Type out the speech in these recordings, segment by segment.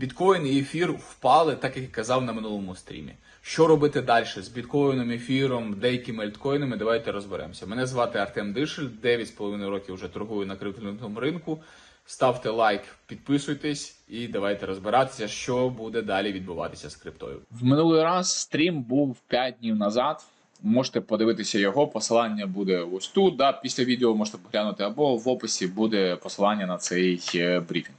Біткоін і ефір впали, так як і казав на минулому стрімі. Що робити далі з біткоїном, ефіром, деякими альткоїнами? Давайте розберемося. Мене звати Артем Дишель, 9,5 років вже торгую на криптовалютному ринку. Ставте лайк, підписуйтесь і давайте розбиратися, що буде далі відбуватися з криптою. В минулий раз стрім був 5 днів назад. Можете подивитися його. Посилання буде ось тут. Да, після відео можете поглянути, або в описі буде посилання на цей е, брифінг.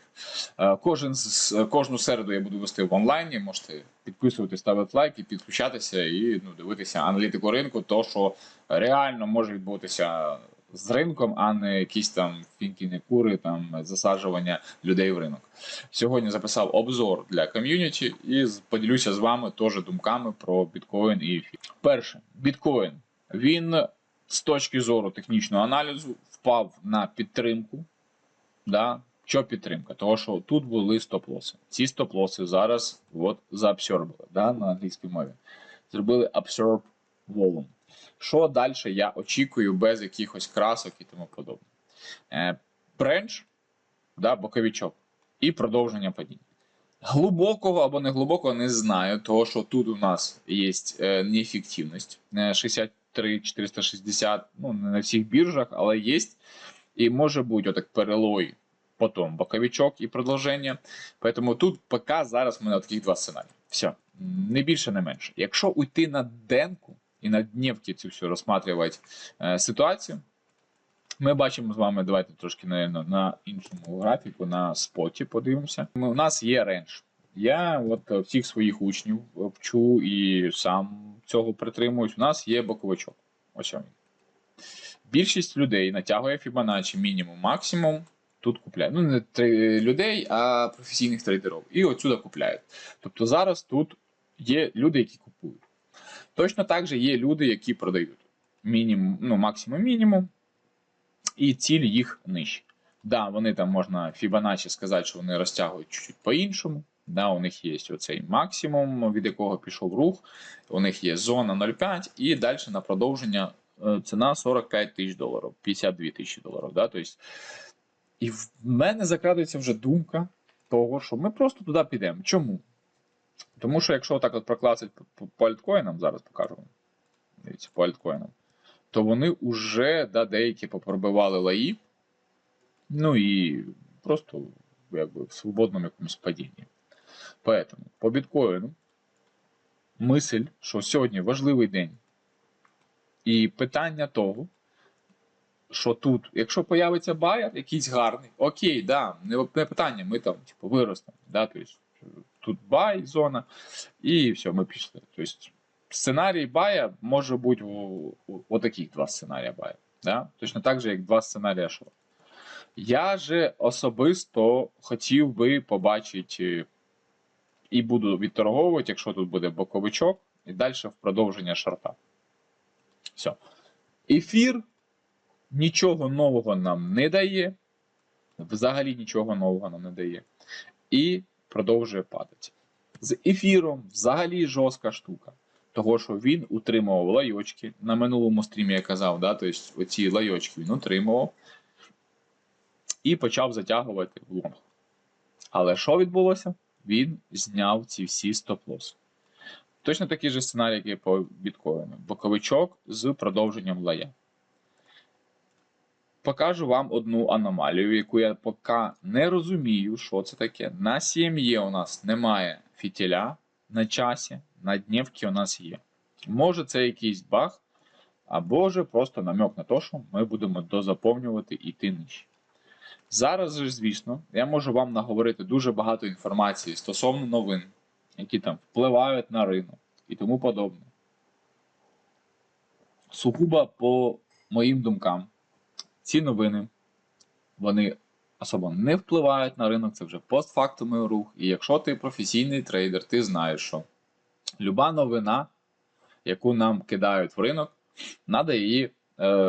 Е, Кожен з- кожну середу я буду вести в онлайні. Можете підписувати, ставити лайки, підключатися і ну, дивитися аналітику ринку, то що реально може відбутися з ринком, а не якісь там фінкіні кури, там засаджування людей в ринок. Сьогодні записав обзор для ком'юніті і поділюся з вами теж думками про біткоін і ефір. Перше, біткоін він з точки зору технічного аналізу впав на підтримку. Да? Що підтримка? Того, що тут були стоп-лоси. Ці стоп-лоси зараз от заабсорбили да? на англійській мові. Зробили absorb volume. Що далі я очікую без якихось красок і тому подобне. Е, бренч, да, боковичок і продовження падіння. Глибокого або не глибокого не знаю, того що тут у нас є е, неефективність е, 63 460, ну не на всіх біржах, але є. І може бути отак перелой, потім боковичок і продовження. Поэтому тут поки зараз в мене таких два сценарії. Все, не більше, не менше. Якщо уйти на денку і на дневки цю всю розсматривати е, ситуацію, ми бачимо з вами, давайте трошки наверно, на іншому графіку, на споті подивимося. Ми, у нас є рендж. Я от всіх своїх учнів вчу і сам цього притримуюсь. У нас є боковичок. Ось він. Більшість людей натягує Fibonacci мінімум максимум. Тут купляють. Ну, не три людей, а професійних трейдерів. І отсюди купляють. Тобто зараз тут є люди, які купують. Точно так же є люди, які продають. Мінімум, ну, максимум мінімум і ціль їх нижче. Да, вони там можна Fibonacci сказати, що вони розтягують чуть-чуть по-іншому. Да, у них є оцей максимум, від якого пішов рух, у них є зона 0,5 і далі на продовження е, ціна 45 тисяч доларів, 52 тисячі доларів. Да, тобто, і в мене закрадується вже думка того, що ми просто туди підемо. Чому? Тому що якщо так от прокласить по, альткоїнам, зараз покажу вам. Дивіться, по альткоїнам то вони вже да, деякі попробивали лаї, ну і просто якби в свободному якомусь падінні. Поэтому по біткоїну мисль, що сьогодні важливий день. І питання того, що тут, якщо появиться байер, якийсь гарний, окей, да, не, не питання, ми там типу, виростемо. Да, тобто, тут бай, зона, і все, ми пішли. Тобто, сценарій бая може бути у, у, у таких два сценарії бая. Да? Точно так же, як два сценарії шорт. Я же особисто хотів би побачити і буду відторговувати, якщо тут буде боковичок, і далі в продовження шорта. Все. Ефір нічого нового нам не дає. Взагалі нічого нового нам не дає. І продовжує падати. З ефіром взагалі жорстка штука. Того, що він утримував лайочки. На минулому стрімі я казав, да, тобто оці лайочки він утримував і почав затягувати в лонг. Але що відбулося? Він зняв ці всі стоп-лоси. Точно такий же сценарій, як і по біткоїну. Боковичок з продовженням лая. Покажу вам одну аномалію, яку я поки не розумію, що це таке. На CME у нас немає фітіля на часі, на днівки у нас є. Може, це якийсь баг, або же просто намек на те, що ми будемо дозаповнювати і йти нижче. Зараз же, звісно, я можу вам наговорити дуже багато інформації стосовно новин, які там впливають на ринок і тому подобне. Сугубо по моїм думкам, ці новини вони особо не впливають на ринок, це вже постфактумий рух. І якщо ти професійний трейдер, ти знаєш, що люба новина, яку нам кидають в ринок, треба її е,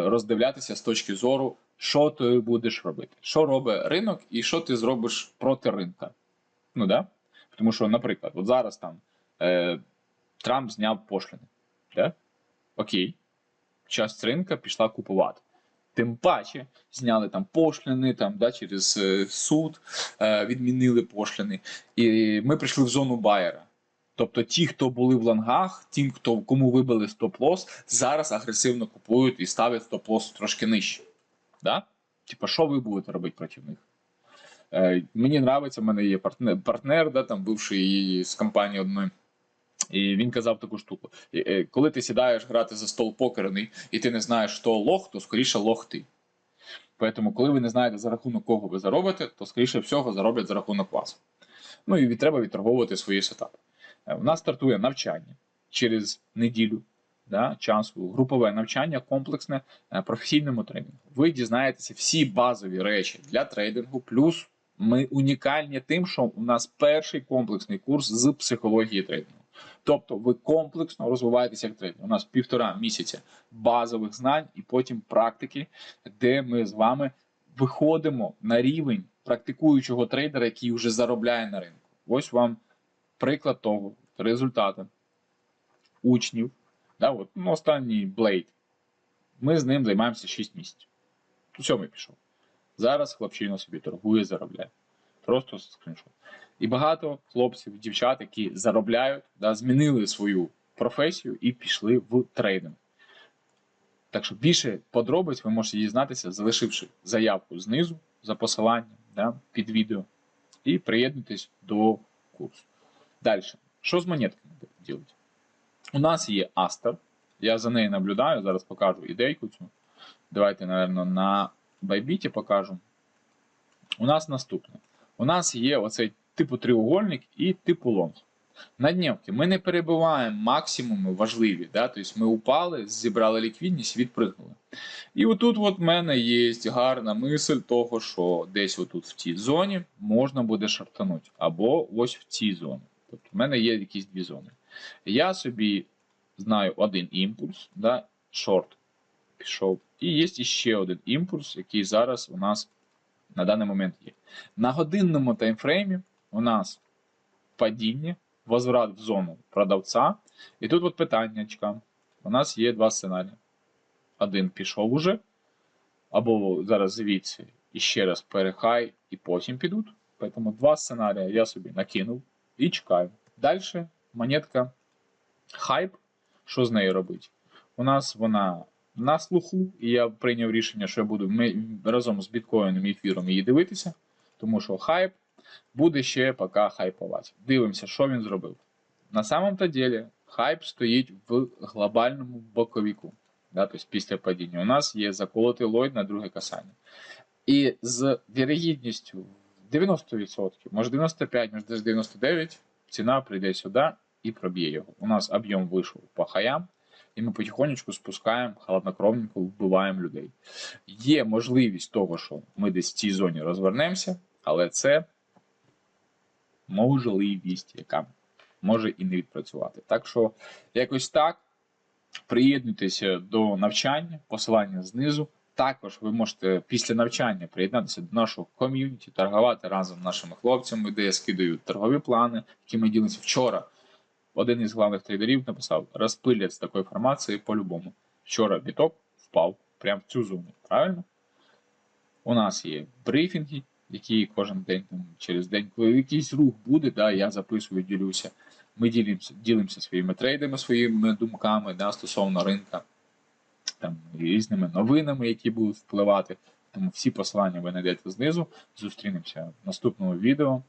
роздивлятися з точки зору, що ти будеш робити. Що робить ринок і що ти зробиш проти ринка. Ну да? Тому що, наприклад, от зараз там е, Трамп зняв пошлини. Да? Окей. Часть ринка пішла купувати. Тим паче зняли там пошлини, там, да, через е, суд е, відмінили пошлини. І ми прийшли в зону Байера. Тобто ті, хто були в лонгах, ті, хто кому вибили стоп-лос, зараз агресивно купують і ставлять стоп-лос трошки нижче. Да? Типа, що ви будете робити проти них? Е, мені подобається, в мене є партнер, партнер да, там, бивший з компанії одної. І він казав таку штуку: е, коли ти сідаєш грати за стол покерний, і ти не знаєш, хто лох, то скоріше лох ти. Тому, коли ви не знаєте за рахунок кого ви заробите, то скоріше всього зароблять за рахунок вас. Ну і треба відторговувати свої сетапи. Е, У нас стартує навчання через неділю да, часу, групове навчання, комплексне е, професійному тренінгу. Ви дізнаєтеся всі базові речі для трейдингу, плюс ми унікальні тим, що у нас перший комплексний курс з психології трейдингу. Тобто ви комплексно розвиваєтеся як трейдер. У нас півтора місяця базових знань і потім практики, де ми з вами виходимо на рівень практикуючого трейдера, який вже заробляє на ринку. Ось вам приклад того, результати учнів. Да, от, ну, останній Блейд. Ми з ним займаємося 6 місяців. У Сьомий пішов. Зараз хлопчина собі торгує, заробляє. Просто скріншот. І багато хлопців, дівчат, які заробляють, да, змінили свою професію і пішли в трейдинг. Так що більше подробиць ви можете дізнатися, залишивши заявку знизу за посиланням да, під відео, і приєднуйтесь до курсу. Далі, що з монетками робити? У нас є Астер. Я за нею наблюдаю, зараз покажу ідейку цю. Давайте, напевно, на Байбіті покажу. У нас наступне. У нас є оцей типу треугольник і типу лонг. На днівки ми не перебиваємо максимуми важливі. Да? Тобто ми упали, зібрали ліквідність, відпригнули. І отут от в мене є гарна мисль того, що десь отут в цій зоні можна буде шартанути. Або ось в цій зоні. Тобто в мене є якісь дві зони. Я собі знаю один імпульс, да? шорт пішов. І є ще один імпульс, який зараз у нас на даний момент є. На годинному таймфреймі у нас падіння, возврат в зону продавця. І тут от питаннячка. У нас є два сценарії. Один пішов уже, або зараз звідси і ще раз перехай, і потім підуть. Тому два сценарії я собі накинув і чекаю. Далі монетка хайп. Що з нею робити? У нас вона на слуху, і я прийняв рішення, що я буду разом з біткоїном і ефіром її дивитися, тому що хайп буде ще поки хайпувати. Дивимося, що він зробив. На самом-то деле, хайп стоїть в глобальному боковіку. Да, тобто після падіння. У нас є заколотий лойд на друге касання. І з вірогідністю 90%, може 95%, може 99%, ціна прийде сюди і проб'є його. У нас об'єм вийшов по хаям, і ми потихонечку спускаємо, холоднокровненько вбиваємо людей. Є можливість того, що ми десь в цій зоні розвернемося, але це можливість, яка може і не відпрацювати. Так що, якось так. Приєднуйтеся до навчання, посилання знизу. Також ви можете після навчання приєднатися до нашого ком'юніті, торгувати разом з нашими хлопцями, де я скидаю торгові плани, які ми ділимося вчора. Один із главних трейдерів написав: розпилять з такої формації по-любому. Вчора біток впав прямо в цю зону. Правильно? У нас є брифінги, які кожен день там, через день, коли якийсь рух буде, да, я записую, ділюся. Ми ділимося, ділимося своїми трейдами, своїми думками да, стосовно ринка, там, різними новинами, які будуть впливати. Тому всі посилання ви знайдете знизу. Зустрінемося в наступному відео.